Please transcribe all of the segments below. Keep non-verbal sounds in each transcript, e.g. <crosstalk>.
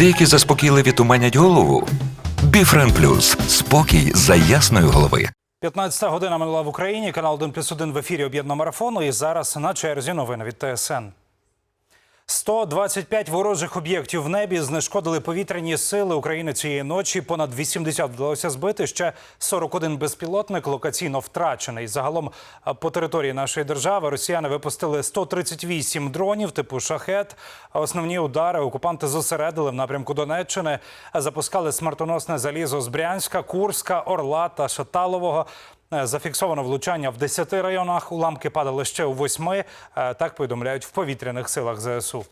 Деякі заспокійливі туманять голову. Біфрен Плюс спокій за ясної голови. 15 година минула в Україні. Канал 1 плюс 1 в ефірі об'єднаного марафону. І зараз на черзі новини від ТСН. 125 ворожих об'єктів в небі знешкодили повітряні сили України цієї ночі. Понад 80 вдалося збити. Ще 41 безпілотник локаційно втрачений. Загалом по території нашої держави росіяни випустили 138 дронів типу шахет. Основні удари окупанти зосередили в напрямку Донеччини. Запускали смертоносне залізо з Брянська, Курська, Орла та Шаталового. Е, Зафіксовано влучання в 10 районах. Уламки падали ще у 8. Е, Так повідомляють в повітряних силах ЗСУ.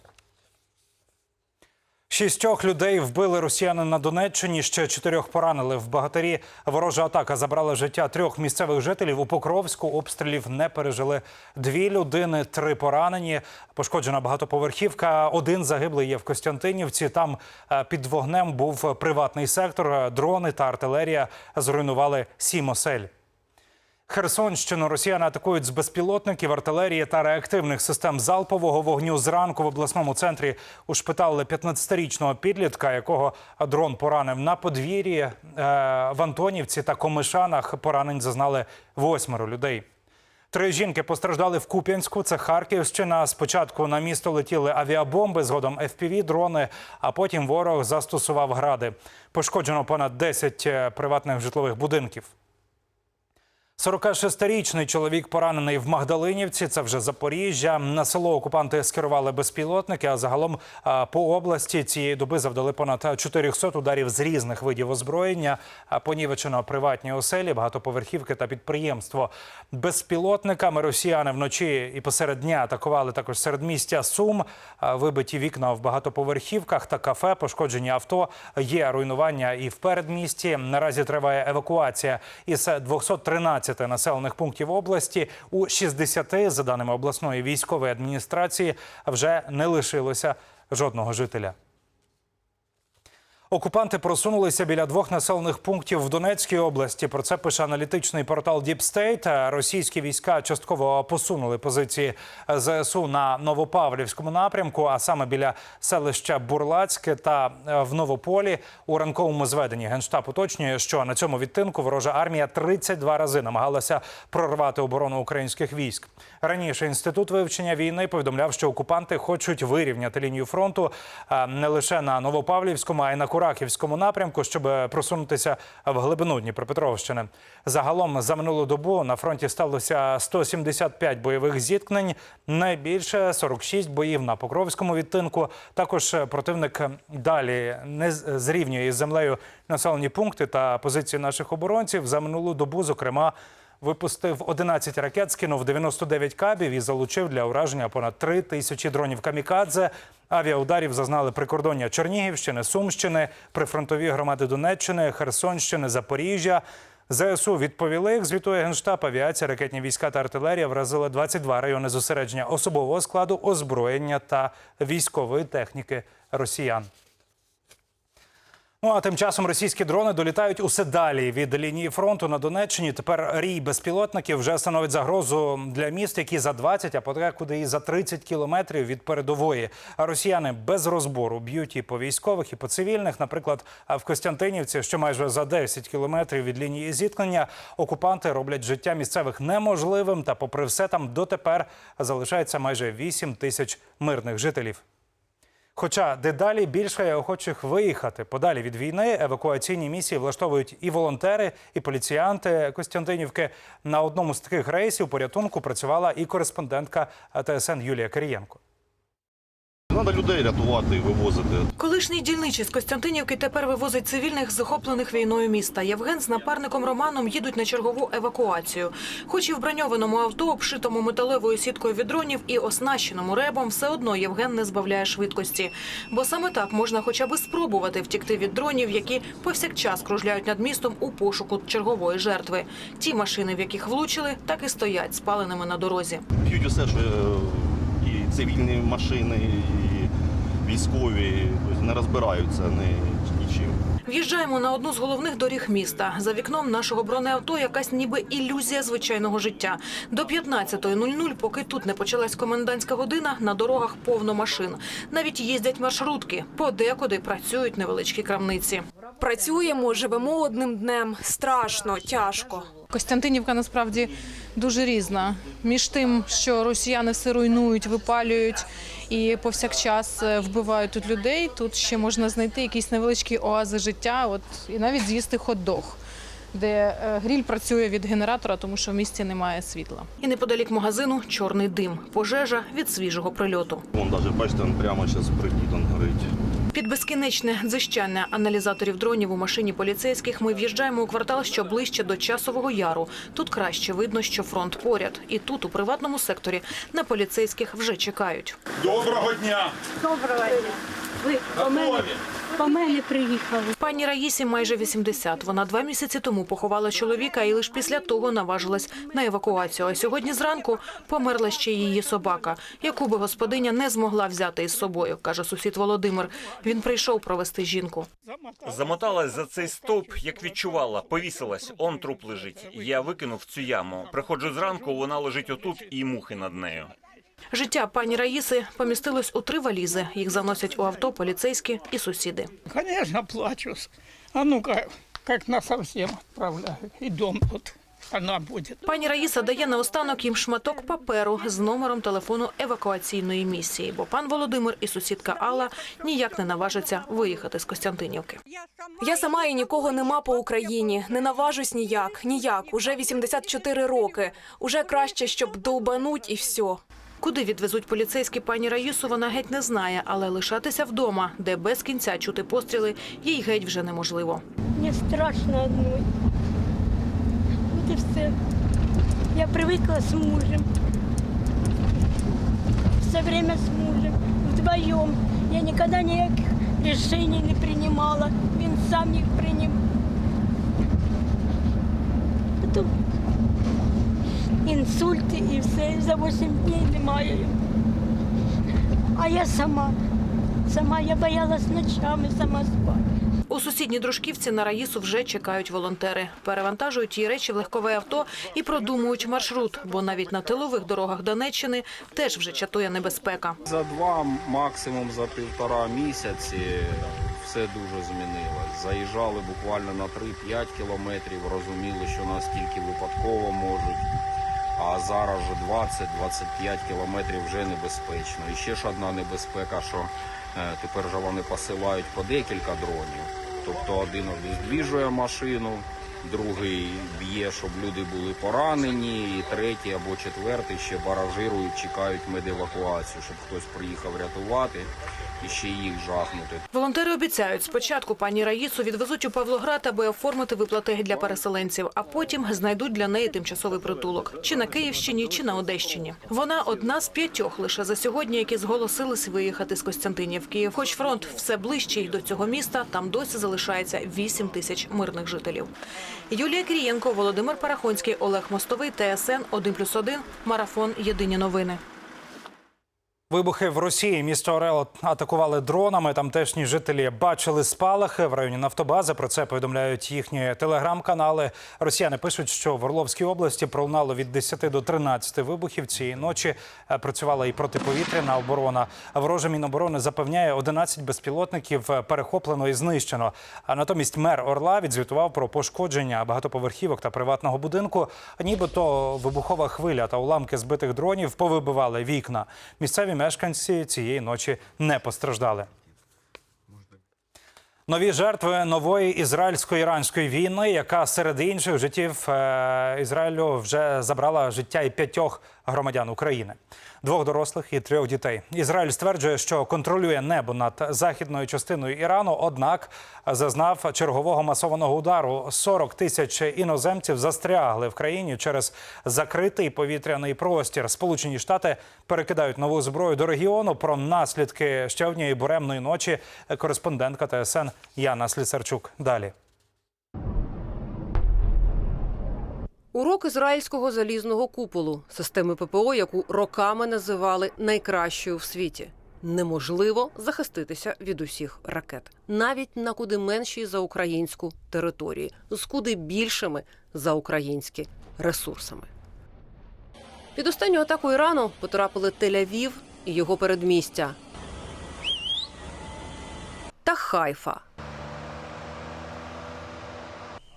Шістьох людей вбили росіяни на Донеччині. Ще чотирьох поранили в багатирі. Ворожа атака забрала життя трьох місцевих жителів. У Покровську обстрілів не пережили дві людини, три поранені. Пошкоджена багатоповерхівка. Один загиблий є в Костянтинівці. Там е, під вогнем був приватний сектор. Дрони та артилерія зруйнували сім осель. Херсонщину росіяни атакують з безпілотників, артилерії та реактивних систем залпового вогню. Зранку в обласному центрі ушпиталили 15-річного підлітка, якого дрон поранив на подвір'ї. Е, В Антонівці та Комишанах поранень зазнали восьмеро людей. Три жінки постраждали в Куп'янську. Це Харківщина. Спочатку на місто летіли авіабомби, згодом fpv дрони а потім ворог застосував гради. Пошкоджено понад 10 е, приватних житлових будинків. 46-річний чоловік поранений в Магдалинівці. Це вже Запоріжжя. На село окупанти скерували безпілотники. А загалом по області цієї доби завдали понад 400 ударів з різних видів озброєння. Понівечено приватні оселі, багатоповерхівки та підприємство. Безпілотниками росіяни вночі і посеред дня атакували також середмістя Сум. Вибиті вікна в багатоповерхівках та кафе, пошкоджені авто. Є руйнування і в передмісті. Наразі триває евакуація із 213 населених пунктів області. У 60, за даними обласної військової адміністрації, вже не лишилося жодного жителя. Окупанти просунулися біля двох населених пунктів в Донецькій області. Про це пише аналітичний портал Deep State. Російські війська частково посунули позиції ЗСУ на Новопавлівському напрямку, а саме біля селища Бурлацьке та е, в Новополі у ранковому зведенні. Генштаб уточнює, що на цьому відтинку ворожа армія 32 рази намагалася прорвати оборону українських військ. Раніше інститут вивчення війни повідомляв, що окупанти хочуть вирівняти лінію фронту е, не лише на Новопавлівському, а й на Курахівському напрямку, щоб просунутися в глибину Дніпропетровщини. Загалом за минулу добу на фронті сталося 175 бойових зіткнень. Найбільше 46 боїв на Покровському відтинку. Також противник далі не зрівнює із землею населені пункти та позиції наших оборонців. За минулу добу, зокрема. Випустив 11 ракет, скинув 99 кабів і залучив для ураження понад 3 тисячі дронів камікадзе. Авіаударів зазнали прикордоння Чернігівщини, Сумщини, прифронтові громади Донеччини, Херсонщини, Запоріжжя. ЗСУ відповіли, як звітує Генштаб, авіація, ракетні війська та артилерія вразили 22 райони зосередження особового складу, озброєння та військової техніки росіян. Ну а тим часом російські дрони долітають усе далі від лінії фронту на Донеччині. Тепер рій безпілотників вже становить загрозу для міст, які за 20, а подекуди і за 30 кілометрів від передової. А росіяни без розбору б'ють і по військових, і по цивільних. Наприклад, в Костянтинівці, що майже за 10 кілометрів від лінії зіткнення, окупанти роблять життя місцевих неможливим. Та, попри все, там дотепер залишається майже 8 тисяч мирних жителів. Хоча дедалі більше охочих виїхати подалі від війни, евакуаційні місії влаштовують і волонтери, і поліціянти Костянтинівки. На одному з таких рейсів порятунку працювала і кореспондентка ТСН Юлія Кирієнко. Треба людей рятувати і вивозити. Колишній дільничий з Костянтинівки тепер вивозить цивільних, захоплених війною міста. Євген з напарником Романом їдуть на чергову евакуацію. Хоч і в броньованому авто, обшитому металевою сіткою від дронів і оснащеному ребом, все одно Євген не збавляє швидкості. Бо саме так можна хоча б спробувати втікти від дронів, які повсякчас кружляють над містом у пошуку чергової жертви. Ті машини, в яких влучили, так і стоять спаленими на дорозі. Б'ють усе, що е, і цивільні машини, і військові тобто не розбираються не нічим. В'їжджаємо на одну з головних доріг міста. За вікном нашого бронеавто якась ніби ілюзія звичайного життя. До 15.00, поки тут не почалась комендантська година, на дорогах повно машин. Навіть їздять маршрутки. Подекуди працюють невеличкі крамниці. Працюємо, живемо одним днем. Страшно, тяжко. Костянтинівка насправді дуже різна. Між тим, що росіяни все руйнують, випалюють і повсякчас е, вбивають тут людей. Тут ще можна знайти якісь невеличкі оази життя, от і навіть з'їсти хот-дог, де е, гріль працює від генератора, тому що в місті немає світла. І неподалік магазину чорний дим. Пожежа від свіжого прильоту. Вон навіть бачите, він прямо зараз приліт он горить. Під безкінечне дзищання аналізаторів дронів у машині поліцейських ми в'їжджаємо у квартал, що ближче до часового яру. Тут краще видно, що фронт поряд. І тут, у приватному секторі, на поліцейських вже чекають. Доброго дня! Доброго дня. Ви по мене, по мене приїхали. Пані Раїсі майже 80. Вона два місяці тому поховала чоловіка і лише після того наважилась на евакуацію. А сьогодні зранку померла ще її собака, яку би господиня не змогла взяти із собою, каже сусід Володимир. Він прийшов провести жінку. Замоталась за цей стовп, як відчувала, повісилась, он труп лежить. Я викинув цю яму. Приходжу зранку, вона лежить отут і мухи над нею. Життя пані Раїси помістилось у три валізи. Їх заносять у авто поліцейські і сусіди. Конечно, плачу. А ну-ка, как на совсем отправляю. И дом тут она будет. Пані Раїса дає наостанок їм шматок паперу з номером телефону евакуаційної місії, бо пан Володимир і сусідка Алла ніяк не наважаться виїхати з Костянтинівки. Я сама і нікого нема по Україні. Не наважусь ніяк, ніяк. Уже 84 роки. Уже краще, щоб довбануть і все. Куди відвезуть поліцейські пані Раїсу, вона геть не знає, але лишатися вдома, де без кінця чути постріли, їй геть вже неможливо. Мені страшно одной. От і все. Я привикла з мужем. Все время з мужем. Вдвоєм. Я ніколи ніяких рішень не приймала. Він сам їх прийняв. Потім інсульт і все. За 8 днів немає. А я сама. Сама я боялась ночами сама спати. У сусідній дружківці на Раїсу вже чекають волонтери. Перевантажують її речі в легкове авто і продумують маршрут, бо навіть на тилових дорогах Донеччини теж вже чатує небезпека. За два, максимум за півтора місяці все дуже змінилось. Заїжджали буквально на 3-5 кілометрів, розуміли, що нас тільки випадково можуть. А зараз вже 20-25 кілометрів вже небезпечно. І ще ж одна небезпека, що е, тепер же вони посилають по декілька дронів. Тобто один обездвіжує машину, другий б'є, щоб люди були поранені, і третій або четвертий ще баражирують, чекають медевакуацію, щоб хтось приїхав рятувати і ще їх жахнути. Волонтери обіцяють, спочатку пані Раїсу відвезуть у Павлоград, аби оформити виплати для переселенців, а потім знайдуть для неї тимчасовий притулок чи на Київщині, чи на Одещині. Вона одна з п'ятьох лише за сьогодні, які зголосились виїхати з Костянтинівки. Хоч фронт все ближчий до цього міста, там досі залишається 8 тисяч мирних жителів. Юлія Крієнко, Володимир Парахонський, Олег Мостовий, ТСН 1+,1, Марафон. Єдині новини. Вибухи в Росії. Місто Орел атакували дронами. Тамтешні жителі бачили спалахи в районі Нафтобази. Про це повідомляють їхні телеграм-канали. Росіяни пишуть, що в Орловській області пролунало від 10 до 13 вибухів. Цієї ночі е, працювала і протиповітряна оборона. Вороже Міноборони запевняє, 11 безпілотників е, перехоплено і знищено. А натомість мер Орла відзвітував про пошкодження багатоповерхівок та приватного будинку. Нібито вибухова хвиля та уламки збитих дронів повибивали вікна. Місцеві мешканці цієї ночі не постраждали. Нові жертви нової ізраїльсько-іранської війни, яка серед інших життів е, Ізраїлю вже забрала життя і п'ятьох громадян України, двох дорослих і трьох дітей. Ізраїль стверджує, що контролює небо над західною частиною Ірану, однак зазнав чергового масованого удару. 40 тисяч іноземців застрягли в країні через закритий повітряний простір. Сполучені Штати перекидають нову зброю до регіону. Про наслідки ще однієї буремної ночі кореспондентка ТСН Яна Слісарчук. Далі. Урок ізраїльського залізного куполу, системи ППО, яку роками називали найкращою в світі. неможливо захиститися від усіх ракет, навіть на куди меншій за українську території, з куди більшими за українські ресурсами. Під останню атаку Ірану потрапили Тель-Авів і його передмістя та Хайфа.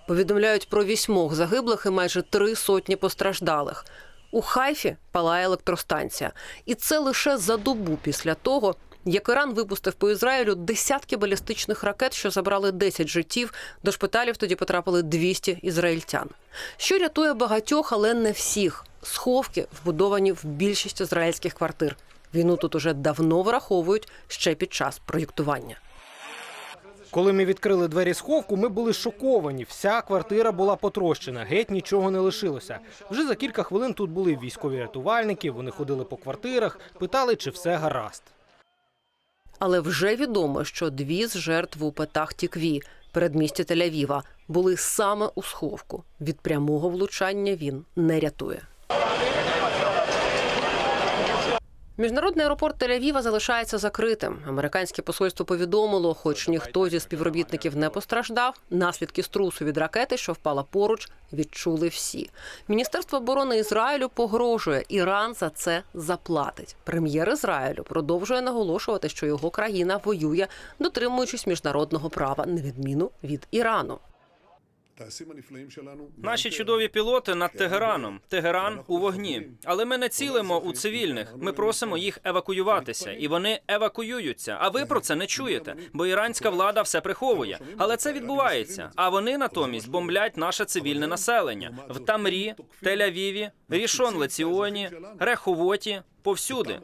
Повідомляють про вісьмох загиблих і майже три сотні постраждалих. У Хайфі палає електростанція, і це лише за добу після того, як Іран випустив по Ізраїлю десятки балістичних ракет, що забрали 10 життів. До шпиталів тоді потрапили 200 ізраїльтян. Що рятує багатьох, але не всіх. Сховки вбудовані в більшість ізраїльських квартир. Війну тут уже давно враховують ще під час проєктування. Коли ми відкрили двері сховку, ми були шоковані. Вся квартира була потрощена, геть нічого не лишилося. Вже за кілька хвилин тут були військові рятувальники. Вони ходили по квартирах, питали, чи все гаразд. Але вже відомо, що дві з жертв у Петах Тікві, передмісті Тель-Авіва, були саме у сховку. Від прямого влучання він не рятує. Міжнародний аеропорт Тель-Авіва залишається закритим. Американське посольство повідомило, хоч ніхто зі співробітників не постраждав. Наслідки струсу від ракети, що впала поруч, відчули всі. Міністерство оборони Ізраїлю погрожує, Іран за це заплатить. Прем'єр Ізраїлю продовжує наголошувати, що його країна воює, дотримуючись міжнародного права, на відміну від Ірану. Наші чудові пілоти над Тегераном. Тегеран у вогні. Але ми не цілимо у цивільних. Ми просимо їх евакуюватися, і вони евакуюються. А ви про це не чуєте, бо іранська влада все приховує. Але це відбувається. А вони натомість бомблять наше цивільне населення в Тамрі, Тель-Авіві, Рішон Леціоні, Реховоті, повсюди.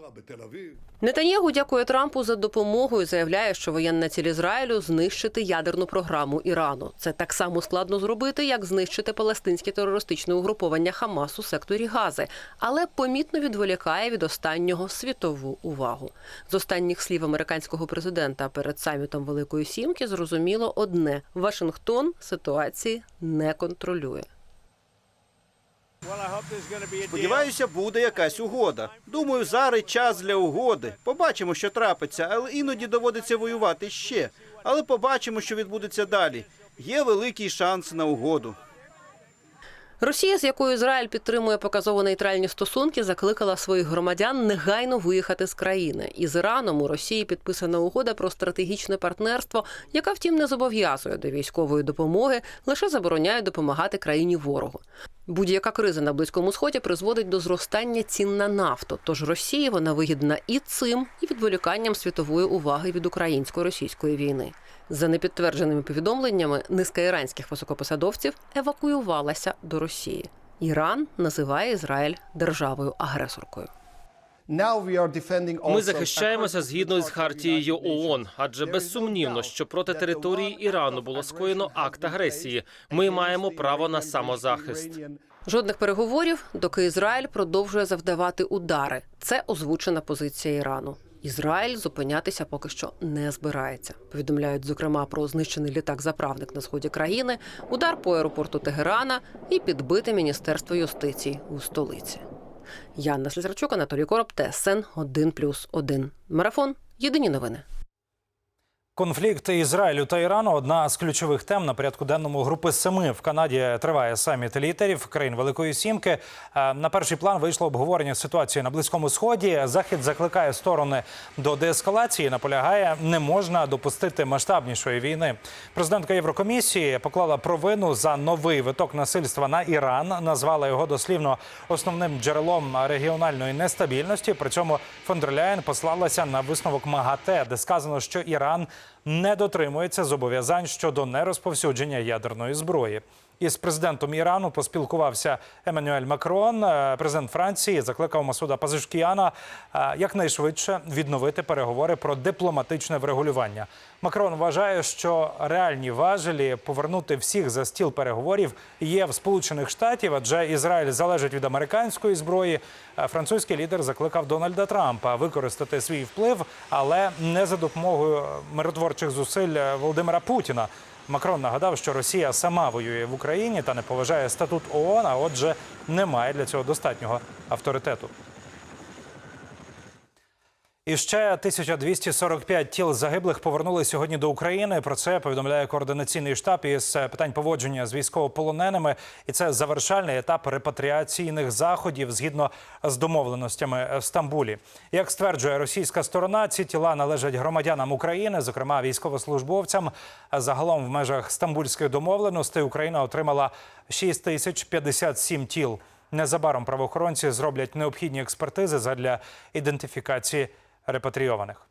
Нетаньягу дякує Трампу за допомогу і заявляє, що воєнна ціль Ізраїлю знищити ядерну програму Ірану. Це так само складно зробити, як знищити палестинське терористичне угруповання Хамас у секторі Гази, але помітно відволікає від останнього світову увагу. З останніх слів американського президента перед самітом Великої Сімки зрозуміло одне: Вашингтон ситуації не контролює. Сподіваюся, буде якась угода. Думаю, зараз час для угоди. Побачимо, що трапиться, але іноді доводиться воювати ще. Але побачимо, що відбудеться далі. Є великий шанс на угоду. Росія, з якою Ізраїль підтримує показово нейтральні стосунки, закликала своїх громадян негайно виїхати з країни. Із Іраном у Росії підписана угода про стратегічне партнерство, яка, втім, не зобов'язує до військової допомоги, лише забороняє допомагати країні ворогу. Будь-яка криза на близькому сході призводить до зростання цін на нафту. Тож Росії вона вигідна і цим, і відволіканням світової уваги від українсько-російської війни. За непідтвердженими повідомленнями, низка іранських високопосадовців евакуювалася до Росії. Іран називає Ізраїль державою-агресоркою. Ми захищаємося згідно з хартією ООН, адже безсумнівно, що проти території Ірану було скоєно акт агресії. Ми маємо право на самозахист. Жодних переговорів, доки Ізраїль продовжує завдавати удари. Це озвучена позиція Ірану. Ізраїль зупинятися поки що не збирається. Повідомляють зокрема про знищений літак-заправник на сході країни, удар по аеропорту Тегерана і підбите міністерство юстиції у столиці. Яна Слізарчук, Анатолій Короб, ТСН 1+,1. Марафон. Єдині новини. Конфлікт Ізраїлю та Ірану одна з ключових тем на порядку денному групи семи в Канаді триває саміт лідерів країн Великої Сімки. Е, На перший план вийшло обговорення ситуації на близькому сході. Захід закликає сторони до деескалації. Наполягає, не можна допустити масштабнішої війни. Президентка Єврокомісії поклала провину за новий виток насильства на Іран. Назвала його дослівно основним джерелом регіональної нестабільності. При цьому фон дер Ляєн послалася на висновок МАГАТЕ, де сказано, що Іран не дотримується зобов'язань щодо нерозповсюдження ядерної зброї. Із президентом Ірану поспілкувався Еммануель Макрон. Е, Президент Франції закликав Масуда Пазишкіяна е, якнайшвидше відновити переговори про дипломатичне врегулювання. Макрон вважає, що реальні важелі повернути всіх за стіл переговорів є в Сполучених Штатів, адже Ізраїль залежить від американської зброї. Е, Французький лідер закликав Дональда Трампа використати свій вплив, але не за допомогою миротворчих зусиль Володимира Путіна. Макрон нагадав, що Росія сама воює в Україні та не поважає статут ООН, а отже, не має для цього достатнього авторитету. І ще 1245 тіл загиблих повернули сьогодні до України. Про це повідомляє координаційний штаб із питань поводження з військовополоненими. І це завершальний етап репатріаційних заходів згідно з домовленостями в Стамбулі. Як стверджує російська сторона, ці тіла належать громадянам України, зокрема військовослужбовцям. Загалом в межах стамбульських домовленостей Україна отримала 6057 тіл. Незабаром правоохоронці зроблять необхідні експертизи задля ідентифікації репатрійованих.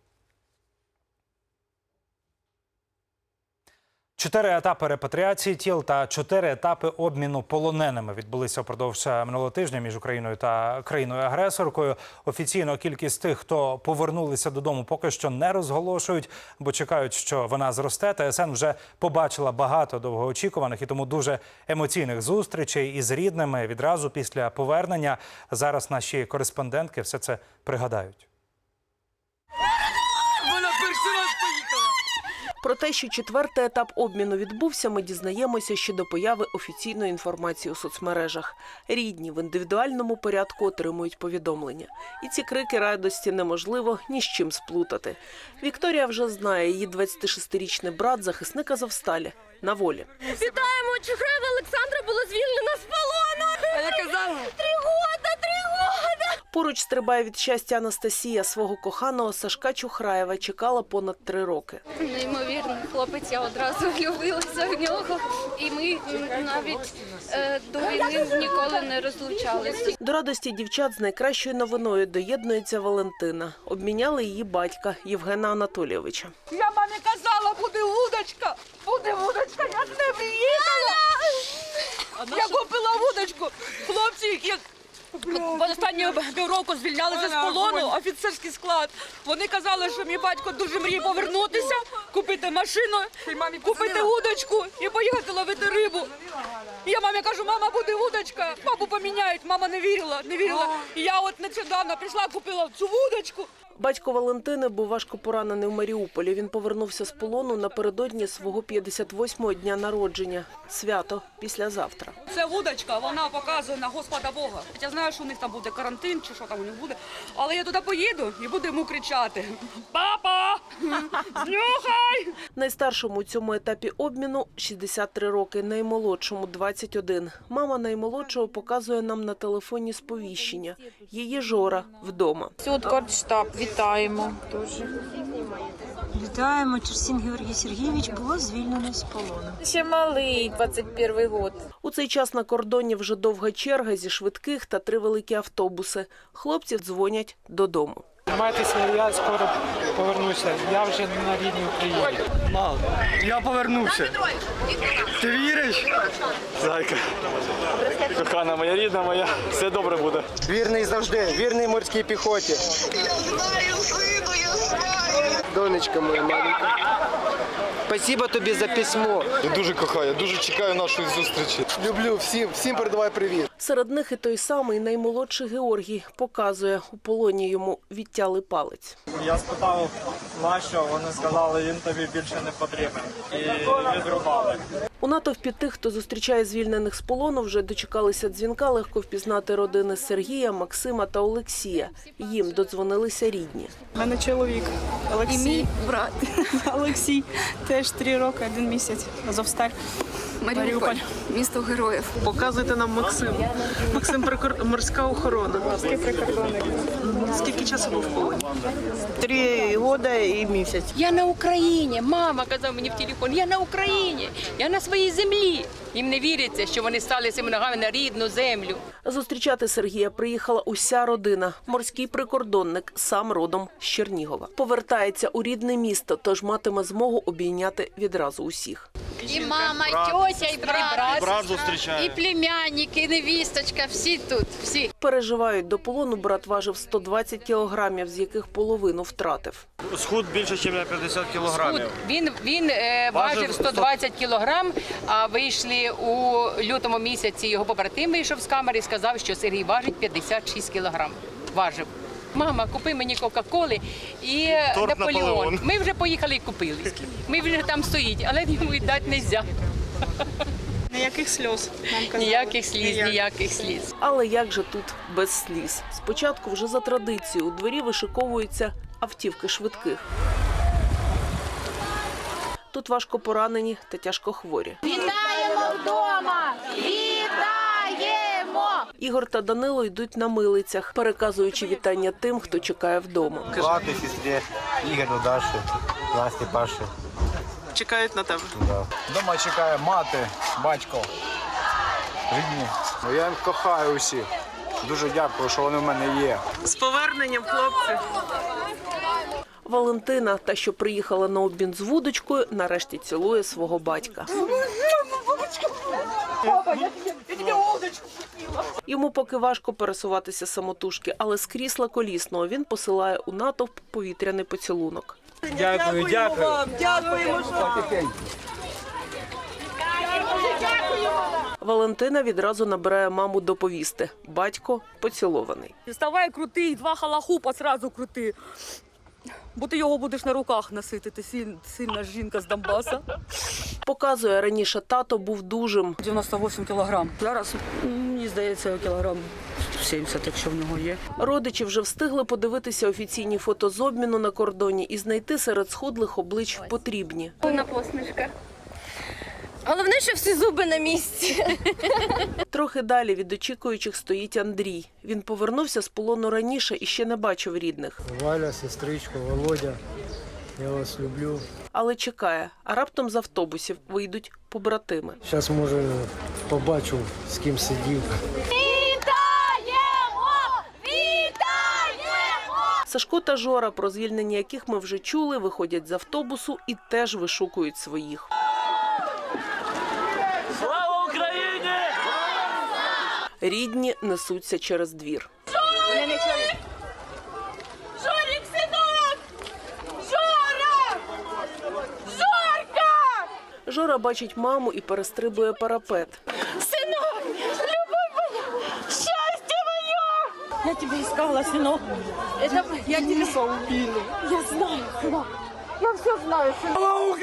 Чотири етапи репатріації тіл та чотири етапи обміну полоненими відбулися впродовж минулого тижня між Україною та країною-агресоркою. Офіційно кількість тих, хто повернулися додому, поки що не розголошують, бо чекають, що вона зросте. ТСН вже побачила багато довгоочікуваних і тому дуже емоційних зустрічей із рідними відразу після повернення. Зараз наші кореспондентки все це пригадають. Раз поїхала. Про те, що четвертий етап обміну відбувся, ми дізнаємося ще до появи офіційної інформації у соцмережах. Рідні в індивідуальному порядку отримують повідомлення. І ці крики радості неможливо ні з чим сплутати. Вікторія вже знає, її 26-річний брат, захисник Азовсталі, на волі. Вітаємо! Чухраєва Олександра була звільнена з полону! А я казала? Поруч стрибає від щастя Анастасія. Свого коханого Сашка Чухраєва чекала понад три роки. Неймовірний хлопець, я одразу <laughs> влюбилася в нього, і ми навіть е, до війни ніколи не розлучалися. До радості дівчат з найкращою новиною доєднується Валентина. Обміняли її батька Євгена Анатолійовича. Я мамі казала, буде вудочка! Буде вудочка, я з ними їхала! Я купила вудочку. Хлопці, як в останні півроку звільнялися з полону, офіцерський склад. Вони казали, що мій батько дуже мріє повернутися, купити машину, купити вудочку і поїхати ловити рибу. І я мамі кажу, мама, буде удочка. папу поміняють. Мама не вірила, не вірила. І я от нещодавно прийшла, купила цю вудочку. Батько Валентини був важко поранений у Маріуполі. Він повернувся з полону напередодні свого 58-го дня народження. Свято післязавтра. Це вудочка, вона показує на Господа Бога. Я знаю, що у них там буде карантин чи що там у них буде. Але я туди поїду і буду йому кричати: Папа! <laughs> Знюхай! Найстаршому у цьому етапі обміну 63 роки, наймолодшому 21. Мама наймолодшого показує нам на телефоні сповіщення. Її жора вдома. Тут штаб, вітаємо. Дуже. Вітаємо, Черсін Георгій Сергійович було звільнено з полону. Ще малий, 21 год. У цей час на кордоні вже довга черга зі швидких та три великі автобуси. Хлопці дзвонять додому. Тримайтеся, я скоро повернуся. Я вже на рідній Україні. Мам, я повернувся. Ти віриш? Зайка. Кохана моя рідна моя, все добре буде. Вірний завжди, вірний морській піхоті. Я знаю, я знаю. Донечка моя маленька. Спасибо тобі за письмо. Я дуже кохаю, дуже чекаю нашої зустрічі. Люблю всім, всім передавай привіт. Серед них і той самий наймолодший Георгій показує у полоні йому відтяли палець. Я спитав, на що, вони сказали, він тобі більше не потрібен. І відрубали. У натовпі тих, хто зустрічає звільнених з полону, вже дочекалися дзвінка. Легко впізнати родини Сергія, Максима та Олексія. Їм додзвонилися рідні. У мене чоловік Олексій. І мій брат. <laughs> Олексій теж три роки, один місяць. Азовсталь. Маріуполь, місто героїв. Показуйте нам Максим. Максим прикор... морська охорона. Морський прикордонник. Скільки часу був в полоні? Три роки і місяць. Я на Україні. Мама казав мені в телефон. Я на Україні. Я на своїй землі. Їм не віриться, що вони стали цими ногами на рідну землю. Зустрічати Сергія приїхала уся родина. Морський прикордонник, сам родом з Чернігова. Повертається у рідне місто, тож матиме змогу обійняти відразу усіх. І мама, і тьося, і брат. І брат. І невісточка. Всі тут, всі. Переживають до полону. Брат важив 120 кілограмів, з яких половину втратив. Схуд більше, ніж на 50 кілограмів. Він він е, Важив важив 120 кілограм. А вийшли у лютому місяці. Його побратим вийшов з камери і сказав, що Сергій важить 56 кілограм. Важив. Мама, купи мені Кока-Коли і Торт Наполеон. «Наполеон». Ми вже поїхали і купили. Ми вже там стоїть, але йому віддати не можна. Ніяких сльоз. Нам казали. Ніяких сліз, Ніяких. ніяких сліз. Але як же тут без сліз? Спочатку вже за традицією у дворі вишиковуються автівки швидких. Тут важко поранені та тяжко хворі. Вітаємо вдома! Ігор та Данило йдуть на милицях, переказуючи вітання тим, хто чекає вдома. Плати сестрі, Ігорю, Даші, Насті, Паші. Чекають на тебе. Дома чекає мати, батько, рідні. Ну, я їх кохаю усіх. Дуже дякую, що вони в мене є. З поверненням, хлопці. Валентина, та що приїхала на обмін з вудочкою, нарешті цілує свого батька. Папа, я тебе, я тебе удочку. Йому поки важко пересуватися самотужки, але з крісла колісного він посилає у натовп повітряний поцілунок. Дякую, дякую. вам, дякуємо, Валентина відразу набирає маму доповісти. Батько поцілований. Вставай крутий, два халахупа сразу крути. Бо ти його будеш на руках носити, ти силь- сильна жінка з Донбаса. Показує раніше тато був дужим. 98 кілограм. Зараз, мені здається, кілограм 70, якщо в нього є. Родичі вже встигли подивитися офіційні фото з обміну на кордоні і знайти серед схудлих облич потрібні. На посмішка. Головне, що всі зуби на місці. Трохи далі від очікуючих стоїть Андрій. Він повернувся з полону раніше і ще не бачив рідних. Валя, сестричка, Володя, я вас люблю. Але чекає, а раптом з автобусів вийдуть побратими. Зараз, може, побачу, з ким сидів. Вітаємо! Вітаємо! Сашко та Жора, про звільнення яких ми вже чули, виходять з автобусу і теж вишукують своїх. Слава Україні! Рідні несуться через двір. Жорік, синок! Жора! Жорка! Жора бачить маму і перестрибує парапет. Синок! Любов моя! Щастя моє! Я тебе искала, сынок. Это я тебе. Я знаю, синок. Я все знаю, синок. Слава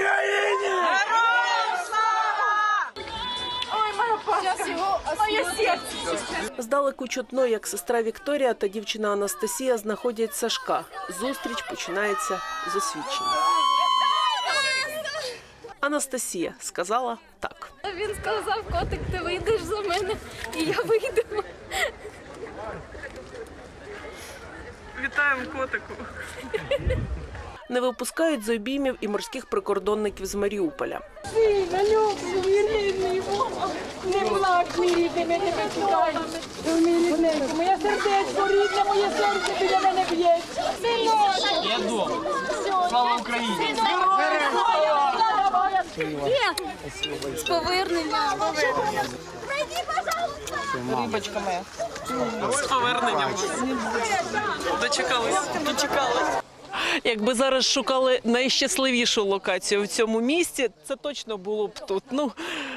Моє серце! Здалеку чутно, як сестра Вікторія та дівчина Анастасія знаходять Сашка. Зустріч починається з освідчення. Анастасія сказала так. Він сказав, котик, ти вийдеш за мене, і я вийду. Вітаємо котику. Не випускають з обіймів і морських прикордонників з Маріуполя. Сина, люблю, мій рідний, Бога. Не плач, мій рідний, ми тебе чекаємо. Мій рідненький, моє сердечко рідне, моє серце біля мене б'ється. Синочок. Я вдома. Слава Україні! З повернення. Рибочка моя. З поверненням. Дочекались. Дочекались. Якби зараз шукали найщасливішу локацію в цьому місті, це точно було б тут. Ну,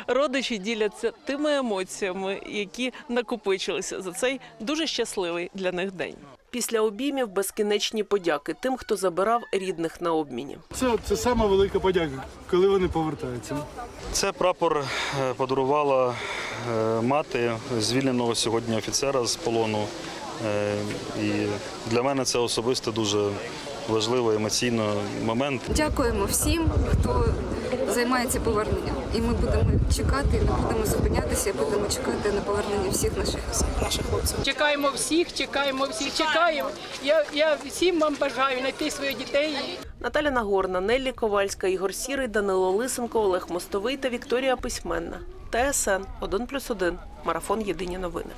родичі діляться тими емоціями, які накопичилися за цей дуже щасливий для них день. Після обіймів безкінечні подяки тим, хто забирав рідних на обміні. Це, це сама велика подяка, коли вони повертаються. Це прапор е, подарувала е, мати звільненого сьогодні офіцера з полону. Е, І для мене це особисто дуже важливий емоційний момент. Дякуємо всім, хто займається поверненням. І ми будемо чекати, не будемо зупинятися, будемо чекати на повернення всіх наших наших хлопців. Чекаємо всіх, чекаємо всіх, чекаємо. Я, я всім вам бажаю знайти своїх дітей. Наталя Нагорна, Неллі Ковальська, Ігор Сірий, Данило Лисенко, Олег Мостовий та Вікторія Письменна. ТСН 1+,1. Марафон Єдині новини.